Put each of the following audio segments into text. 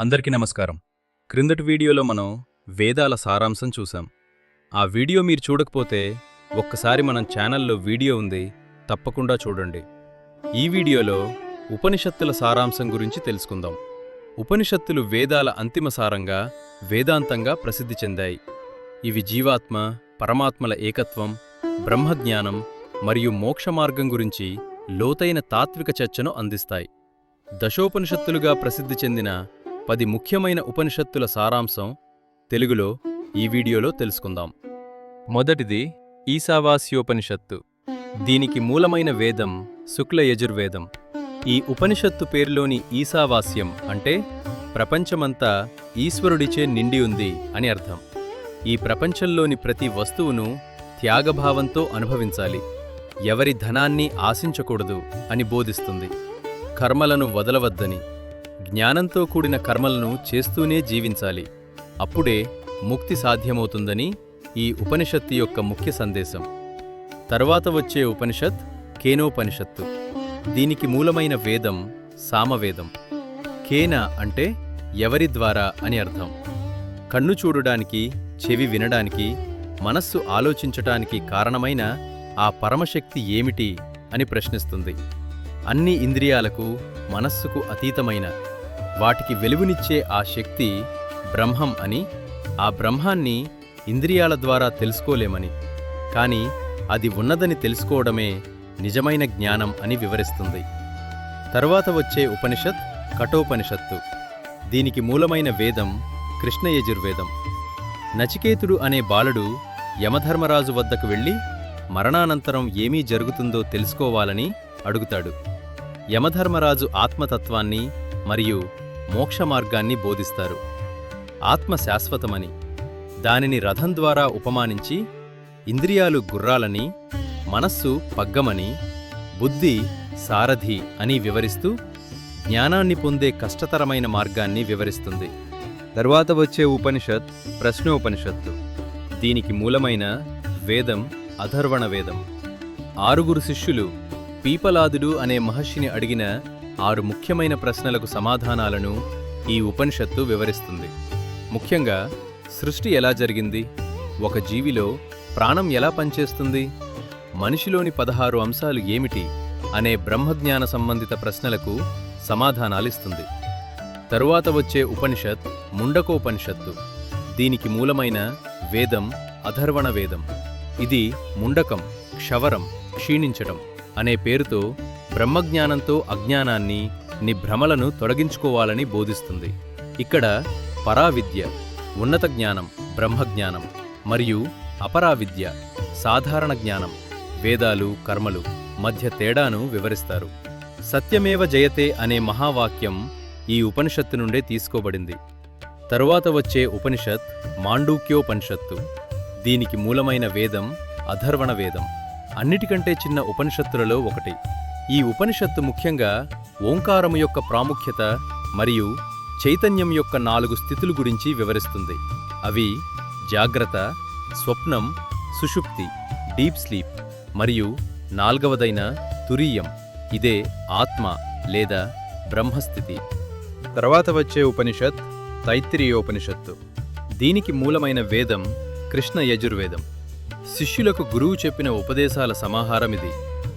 అందరికీ నమస్కారం. క్రిందటి వీడియోలో మనం వేదాల సారాంశం చూసాం ఆ వీడియో మీరు చూడకపోతే ఒక్కసారి మనం ఛానల్లో వీడియో ఉంది తప్పకుండా చూడండి. ఈ వీడియోలో ఉపనిషత్తుల సారాంశం గురించి తెలుసుకుందాం. ఉపనిషత్తులు వేదాల అంతిమ సారంగా వేదాంతంగా ప్రసిద్ధి చెందాయి. ఇవి జీవాత్మ పరమాత్మల ఏకత్వం బ్రహ్మజ్ఞానం మరియు మోక్ష మార్గం గురించి లోతైన తాత్విక చర్చను అందిస్తాయి. దశోపనిషత్తులుగా ప్రసిద్ధి చెందిన పది ముఖ్యమైన ఉపనిషత్తుల సారాంశం తెలుగులో ఈ వీడియోలో తెలుసుకుందాం. మొదటిది ఈశావాస్యోపనిషత్తు. దీనికి మూలమైన వేదం శుక్ల యజుర్వేదం ఈ ఉపనిషత్తు పేరులోని ఈశావాస్యం అంటే ప్రపంచమంతా ఈశ్వరుడిచే నిండి ఉంది అని అర్థం. ఈ ప్రపంచంలోని ప్రతి వస్తువును త్యాగభావంతో అనుభవించాలి. ఎవరి ధనాన్ని ఆశించకూడదు అని బోధిస్తుంది. కర్మలను వదలవద్దని. జ్ఞానంతో కూడిన కర్మలను చేస్తూనే జీవించాలి. అప్పుడే ముక్తి సాధ్యమవుతుందని ఈ ఉపనిషత్తు యొక్క ముఖ్య సందేశం. తరువాత వచ్చే ఉపనిషత్ కేనోపనిషత్తు. దీనికి మూలమైన వేదం సామవేదం. కేన అంటే ఎవరి ద్వారా అని అర్థం. కన్ను చూడడానికి చెవి వినడానికి మనస్సు ఆలోచించటానికి కారణమైన ఆ పరమశక్తి ఏమిటి అని ప్రశ్నిస్తుంది. అన్ని ఇంద్రియాలకు మనస్సుకు అతీతమైన వాటికి వెలుగునిచ్చే ఆ శక్తి బ్రహ్మం అని ఆ బ్రహ్మాన్ని ఇంద్రియాల ద్వారా తెలుసుకోలేమని కాని అది ఉన్నదని తెలుసుకోవడమే నిజమైన జ్ఞానం అని వివరిస్తుంది. తరువాత వచ్చే ఉపనిషత్ కఠోపనిషత్తు. దీనికి మూలమైన వేదం కృష్ణయజుర్వేదం నచికేతుడు అనే బాలుడు యమధర్మరాజు వద్దకు వెళ్ళి మరణానంతరం ఏమీ జరుగుతుందో తెలుసుకోవాలని అడుగుతాడు. యమధర్మరాజు ఆత్మతత్వాన్ని మరియు మోక్ష మార్గాన్ని బోధిస్తారు. ఆత్మ శాశ్వతమని దానిని రథం ద్వారా ఉపమానించి ఇంద్రియాలు గుర్రాలని మనస్సు పగ్గమని బుద్ధి సారథి అని వివరిస్తూ జ్ఞానాన్ని పొందే కష్టతరమైన మార్గాన్ని వివరిస్తుంది. తరువాత వచ్చే ఉపనిషత్ ప్రశ్నోపనిషత్తు. దీనికి మూలమైన వేదం అధర్వణ వేదం. ఆరుగురు శిష్యులు పీపలాదుడు అనే మహర్షిని అడిగిన ఆరు ముఖ్యమైన ప్రశ్నలకు సమాధానాలను ఈ ఉపనిషత్తు వివరిస్తుంది. ముఖ్యంగా సృష్టి ఎలా జరిగింది? ఒక జీవిలో ప్రాణం ఎలా పనిచేస్తుంది? మనిషిలోని పదహారు అంశాలు ఏమిటి? అనే బ్రహ్మజ్ఞాన సంబంధిత ప్రశ్నలకు సమాధానాలిస్తుంది. తరువాత వచ్చే ఉపనిషత్ ముండకోపనిషత్తు. దీనికి మూలమైన వేదం అధర్వణ వేదం. ఇది ముండకం క్షవరం క్షీణించటం. అనే పేరుతో బ్రహ్మజ్ఞానంతో అజ్ఞానాన్ని నీ భ్రమలను తొలగించుకోవాలని బోధిస్తుంది. ఇక్కడ పరావిద్య ఉన్నత జ్ఞానం బ్రహ్మజ్ఞానం మరియు అపరావిద్య సాధారణ జ్ఞానం వేదాలు కర్మలు మధ్య తేడాను వివరిస్తారు. సత్యమేవ జయతే అనే మహావాక్యం ఈ ఉపనిషత్తు నుండే తీసుకోబడింది. తరువాత వచ్చే ఉపనిషత్ మాండూక్యోపనిషత్తు. దీనికి మూలమైన వేదం అధర్వణ వేదం. అన్నిటికంటే చిన్న ఉపనిషత్తులలో ఒకటి. ఈ ఉపనిషత్తు ముఖ్యంగా ఓంకారము యొక్క ప్రాముఖ్యత మరియు చైతన్యం యొక్క నాలుగు స్థితులు గురించి వివరిస్తుంది. అవి జాగ్రత్త స్వప్నం సుషుప్తి డీప్ స్లీప్ మరియు నాల్గవదైన తురీయం. ఇదే ఆత్మ లేదా బ్రహ్మస్థితి. తర్వాత వచ్చే ఉపనిషత్ తైత్తిరీయోపనిషత్తు. దీనికి మూలమైన వేదం కృష్ణ యజుర్వేదం. శిష్యులకు గురువు చెప్పిన ఉపదేశాల సమాహారం ఇది.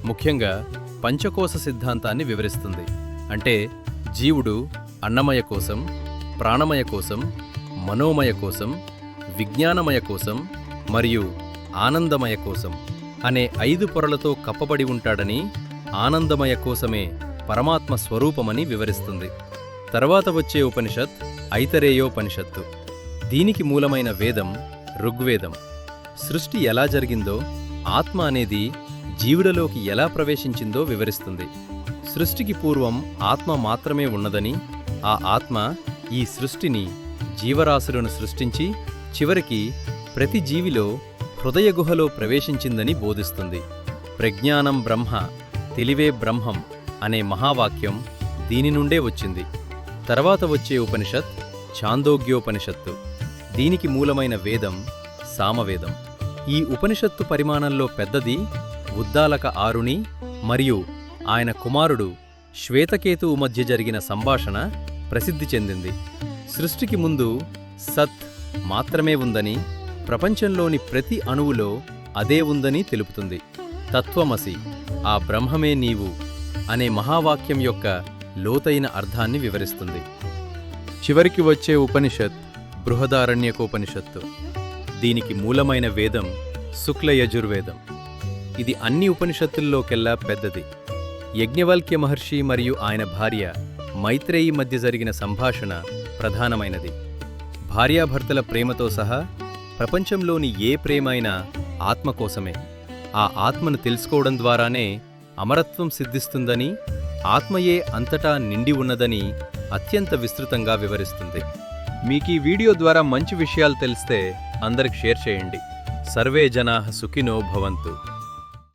ముఖ్యంగా పంచకోశ సిద్ధాంతాన్ని వివరిస్తుంది. అంటే జీవుడు అన్నమయ కోసం ప్రాణమయ కోసం మనోమయ కోసం విజ్ఞానమయ కోసం మరియు ఆనందమయ కోసం అనే ఐదు పొరలతో కప్పబడి ఉంటాడని ఆనందమయ కోసమే పరమాత్మ స్వరూపమని వివరిస్తుంది. తర్వాత వచ్చే ఉపనిషత్ ఐతరేయోపనిషత్తు. దీనికి మూలమైన వేదం ఋగ్వేదం. సృష్టి ఎలా జరిగిందో ఆత్మ అనేది జీవుడలోకి ఎలా ప్రవేశించిందో వివరిస్తుంది. సృష్టికి పూర్వం ఆత్మ మాత్రమే ఉన్నదని ఆ ఆత్మ ఈ సృష్టిని జీవరాశులను సృష్టించి చివరికి ప్రతి జీవిలో హృదయ గుహలో ప్రవేశించిందని బోధిస్తుంది. ప్రజ్ఞానం బ్రహ్మ తెలివే బ్రహ్మం అనే మహావాక్యం దీని నుండే వచ్చింది. తర్వాత వచ్చే ఉపనిషత్ ఛాందోగ్యోపనిషత్తు దీనికి మూలమైన వేదం సామవేదం. ఈ ఉపనిషత్తు పరిమాణంలో పెద్దది ఉద్దాలక ఆరుణి మరియు ఆయన కుమారుడు శ్వేతకేతువు మధ్య జరిగిన సంభాషణ ప్రసిద్ధి చెందింది. సృష్టికి ముందు సత్ మాత్రమే ఉందని ప్రపంచంలోని ప్రతి అణువులో అదే ఉందని తెలుపుతుంది. తత్వమసి ఆ బ్రహ్మమే నీవు అనే మహావాక్యం యొక్క లోతైన అర్థాన్ని వివరిస్తుంది. చివరికి వచ్చే ఉపనిషత్ బృహదారణ్యకోపనిషత్తు. దీనికి మూలమైన వేదం శుక్ల యజుర్వేదం ఇది అన్ని ఉపనిషత్తుల్లోకెల్లా పెద్దది. యజ్ఞవల్క్య మహర్షి మరియు ఆయన భార్య మైత్రేయి మధ్య జరిగిన సంభాషణ ప్రధానమైనది. భార్యాభర్తల ప్రేమతో సహా ప్రపంచంలోని ఏ ప్రేమైనా ఆత్మ కోసమే. ఆ ఆత్మను తెలుసుకోవడం ద్వారానే అమరత్వం సిద్ధిస్తుందని ఆత్మయే అంతటా నిండి ఉన్నదని అత్యంత విస్తృతంగా వివరిస్తుంది. మీకు ఈ వీడియో ద్వారా మంచి విషయాలు తెలిస్తే అందరికి షేర్ చేయండి. సర్వే జనా సుఖినో భవంతు.